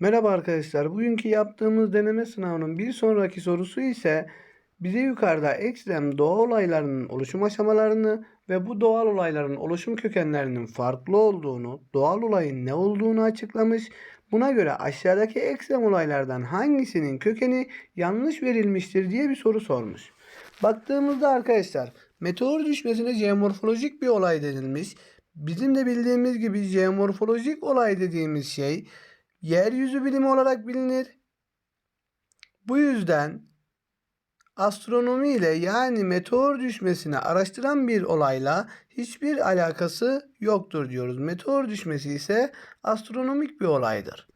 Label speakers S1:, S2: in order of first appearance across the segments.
S1: Merhaba arkadaşlar. Bugünkü yaptığımız deneme sınavının bir sonraki sorusu ise bize yukarıda ekstrem doğa olaylarının oluşum aşamalarını ve bu doğal olayların oluşum kökenlerinin farklı olduğunu, doğal olayın ne olduğunu açıklamış. Buna göre aşağıdaki ekstrem olaylardan hangisinin kökeni yanlış verilmiştir diye bir soru sormuş. Baktığımızda arkadaşlar meteor düşmesine jeomorfolojik bir olay denilmiş. Bizim de bildiğimiz gibi jeomorfolojik olay dediğimiz şey yeryüzü bilimi olarak bilinir. Bu yüzden astronomi ile yani meteor düşmesini araştıran bir olayla hiçbir alakası yoktur diyoruz. Meteor düşmesi ise astronomik bir olaydır.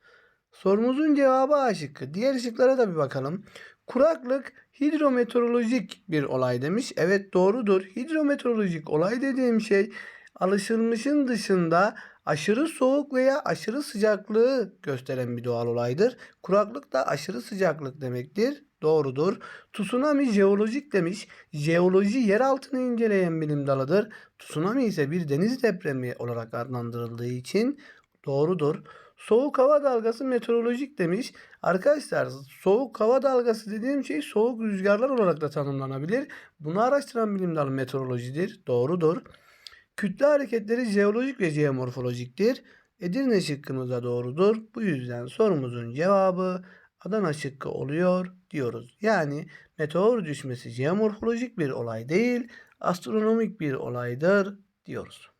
S1: Sorumuzun cevabı A şıkkı. Diğer şıklara da bir bakalım. Kuraklık hidrometeorolojik bir olay demiş. Evet doğrudur. Hidrometeorolojik olay dediğim şey alışılmışın dışında aşırı soğuk veya aşırı sıcaklığı gösteren bir doğal olaydır. Kuraklık da aşırı sıcaklık demektir. Doğrudur. Tsunami jeolojik demiş. Jeoloji yer altını inceleyen bilim dalıdır. Tsunami ise bir deniz depremi olarak adlandırıldığı için doğrudur. Soğuk hava dalgası meteorolojik demiş. Arkadaşlar soğuk hava dalgası dediğim şey soğuk rüzgarlar olarak da tanımlanabilir. Bunu araştıran bilim dalı meteorolojidir. Doğrudur. Kütle hareketleri jeolojik ve jeomorfolojiktir. Edirne şıkkımız da doğrudur. Bu yüzden sorumuzun cevabı Adana şıkkı oluyor diyoruz. Yani meteor düşmesi jeomorfolojik bir olay değil, astronomik bir olaydır diyoruz.